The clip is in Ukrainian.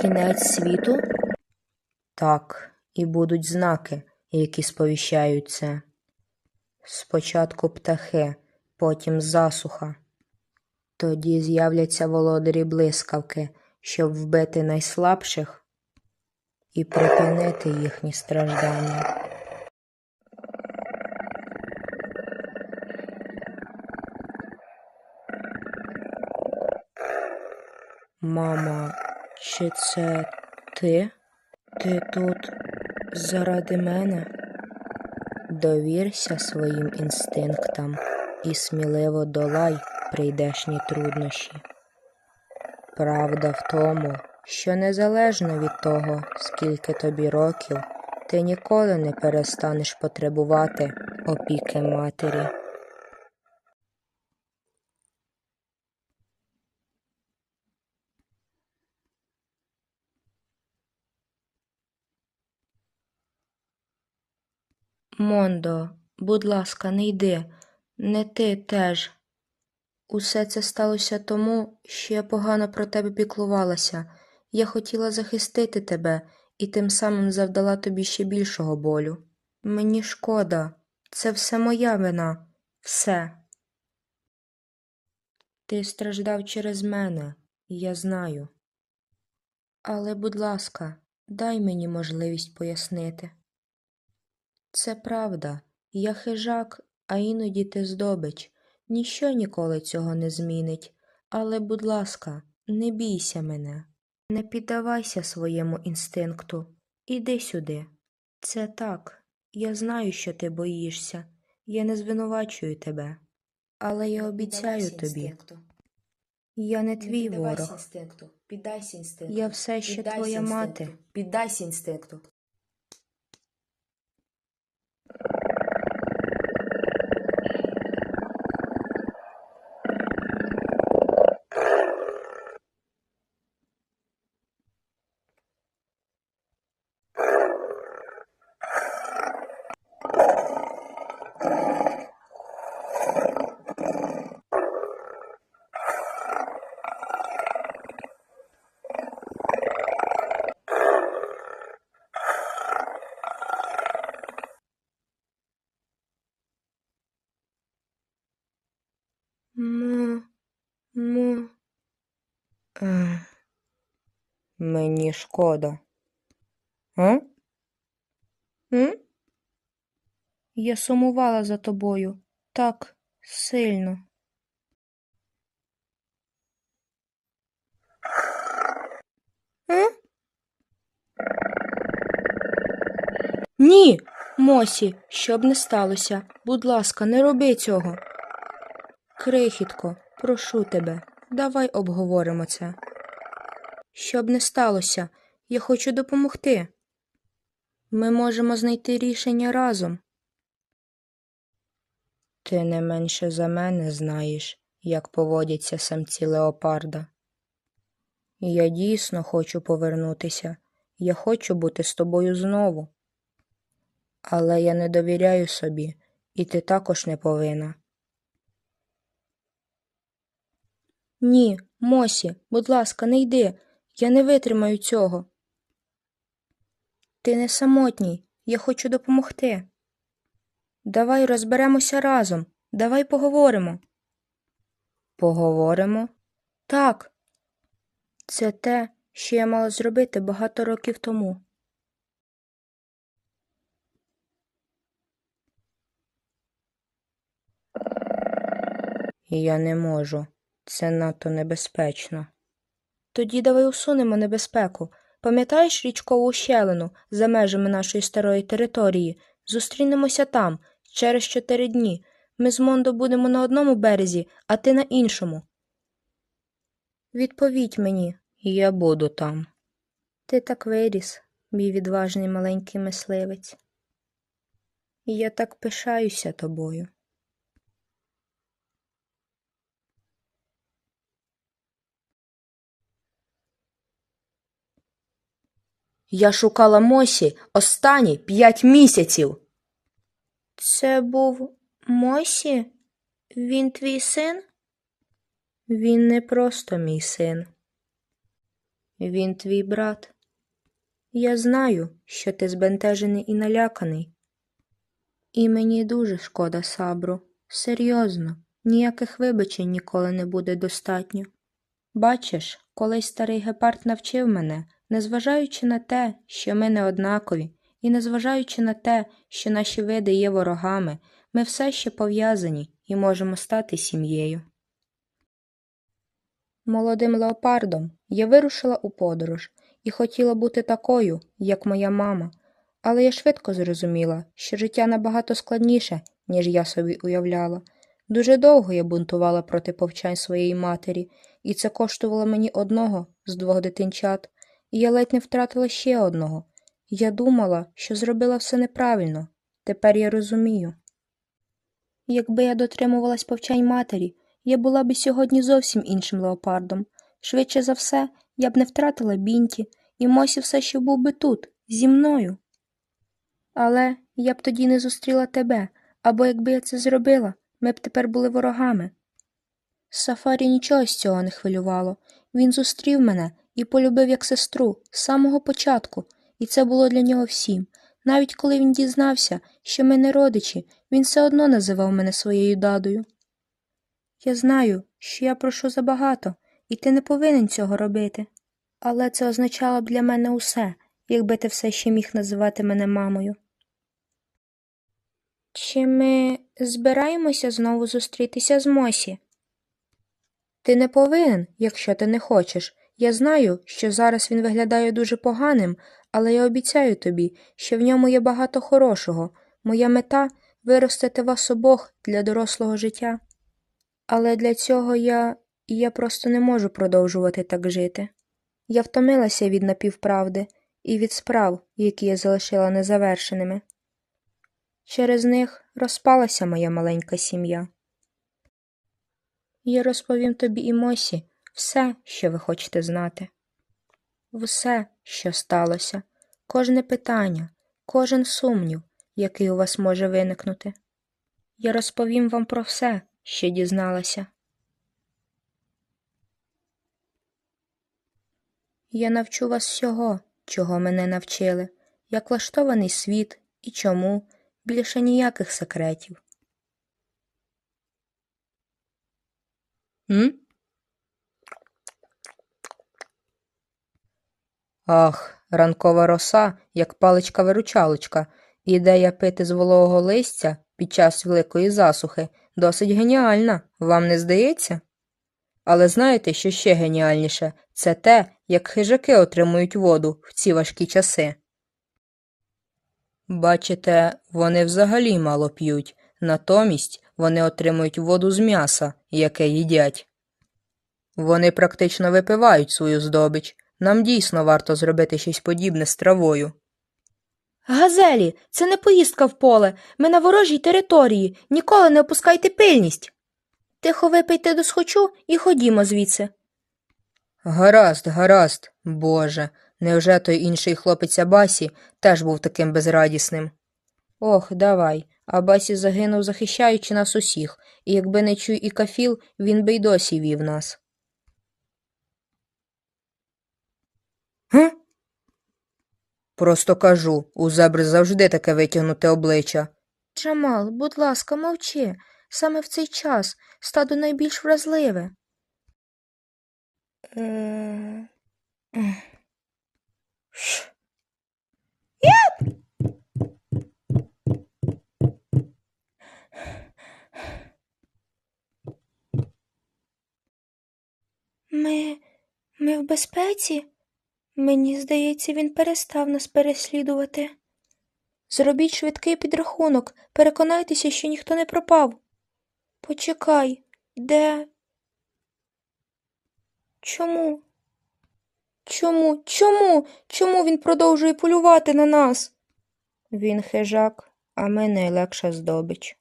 Кінець світу? Так, і будуть знаки, які сповіщають це. Спочатку птахи, потім засуха. Тоді з'являться володарі блискавки, щоб вбити найслабших і припинити їхні страждання. Мама, чи це ти? Ти тут заради мене? Довірся своїм інстинктам і сміливо долай прийдешні труднощі. Правда в тому, що незалежно від того, скільки тобі років, ти ніколи не перестанеш потребувати опіки матері. Мондо, будь ласка, не йди, не ти теж. Усе це сталося тому, що я погано про тебе піклувалася. Я хотіла захистити тебе і тим самим завдала тобі ще більшого болю. Мені шкода, це все моя вина, все. Ти страждав через мене, я знаю. Але, будь ласка, дай мені можливість пояснити. Це правда, я хижак, а іноді ти здобич. Ніщо ніколи цього не змінить. Але, будь ласка, не бійся мене, не піддавайся своєму інстинкту. Іди сюди. Це так. Я знаю, що ти боїшся. Я не звинувачую тебе. Але я обіцяю тобі, я не твій ворог. інстинкту. Піддайся інстинкту. Я все ще Піддайся твоя інстинкту. мати. Піддайся інстинкту. Мені шкода. А? М? Я сумувала за тобою так сильно. А? Ні, Мосі, щоб не сталося. Будь ласка, не роби цього. Крихітко, прошу тебе, давай обговоримо це. Щоб не сталося, я хочу допомогти. Ми можемо знайти рішення разом. Ти не менше за мене знаєш, як поводяться самці леопарда. Я дійсно хочу повернутися. Я хочу бути з тобою знову. Але я не довіряю собі, і ти також не повинна. Ні, Мосі, будь ласка, не йди. Я не витримаю цього. Ти не самотній. Я хочу допомогти. Давай розберемося разом. Давай поговоримо. Поговоримо? Так. Це те, що я мала зробити багато років тому. Я не можу. Це надто небезпечно. Тоді давай усунемо небезпеку. Пам'ятаєш річкову щелину за межами нашої старої території? Зустрінемося там через чотири дні. Ми з Мондо будемо на одному березі, а ти на іншому. Відповідь мені, я буду там. Ти так виріс, мій відважний маленький мисливець. Я так пишаюся тобою. Я шукала Мосі останні п'ять місяців. Це був Мосі? Він твій син? Він не просто мій син. Він твій брат. Я знаю, що ти збентежений і наляканий. І мені дуже шкода Сабру. Серйозно, ніяких вибачень ніколи не буде достатньо. Бачиш, колись старий гепард навчив мене, незважаючи на те, що ми не однакові, і незважаючи на те, що наші види є ворогами, ми все ще пов'язані і можемо стати сім'єю. Молодим леопардом я вирушила у подорож і хотіла бути такою, як моя мама, але я швидко зрозуміла, що життя набагато складніше, ніж я собі уявляла. Дуже довго я бунтувала проти повчань своєї матері, і це коштувало мені одного з двох дитинчат, я ледь не втратила ще одного. Я думала, що зробила все неправильно. Тепер я розумію. Якби я дотримувалась повчань матері, я була б сьогодні зовсім іншим леопардом. Швидше за все, я б не втратила бінті, і Мосі все ще був би тут, зі мною. Але я б тоді не зустріла тебе, або якби я це зробила, ми б тепер були ворогами. Сафарі нічого з цього не хвилювало. Він зустрів мене і полюбив як сестру з самого початку, і це було для нього всім. Навіть коли він дізнався, що ми не родичі, він все одно називав мене своєю дадою. Я знаю, що я прошу забагато, і ти не повинен цього робити. Але це означало б для мене усе, якби ти все ще міг називати мене мамою. Чи ми збираємося знову зустрітися з Мосі? Ти не повинен, якщо ти не хочеш. Я знаю, що зараз він виглядає дуже поганим, але я обіцяю тобі, що в ньому є багато хорошого. Моя мета виростити вас обох для дорослого життя. Але для цього я. я просто не можу продовжувати так жити. Я втомилася від напівправди і від справ, які я залишила незавершеними. Через них розпалася моя маленька сім'я. Я розповім тобі і Мосі все, що ви хочете знати. Все, що сталося, кожне питання, кожен сумнів, який у вас може виникнути. Я розповім вам про все, що дізналася. Я навчу вас всього, чого мене навчили, як влаштований світ і чому, більше ніяких секретів. М? Ах, ранкова роса, як паличка-виручалочка, ідея пити з вологого листя під час великої засухи досить геніальна, вам не здається? Але знаєте, що ще геніальніше це те, як хижаки отримують воду в ці важкі часи. Бачите, вони взагалі мало п'ють, натомість вони отримують воду з м'яса, яке їдять. Вони практично випивають свою здобич. Нам дійсно варто зробити щось подібне з травою. Газелі, це не поїздка в поле. Ми на ворожій території. Ніколи не опускайте пильність. Тихо випийте до схочу і ходімо звідси. Гаразд, гаразд, Боже, невже той інший хлопець Абасі теж був таким безрадісним? Ох, давай. Абасі загинув, захищаючи нас усіх, і якби не чуй і кафіл, він би й досі вів нас. Просто кажу, у зебри завжди таке витягнуте обличчя. Джамал, будь ласка, мовчи. Саме в цей час стадо найбільш вразливе. Е! Ми. ми в безпеці? Мені здається, він перестав нас переслідувати. Зробіть швидкий підрахунок, переконайтеся, що ніхто не пропав. Почекай, де? Чому? Чому? Чому? Чому він продовжує полювати на нас? Він хижак, а ми найлегша здобич.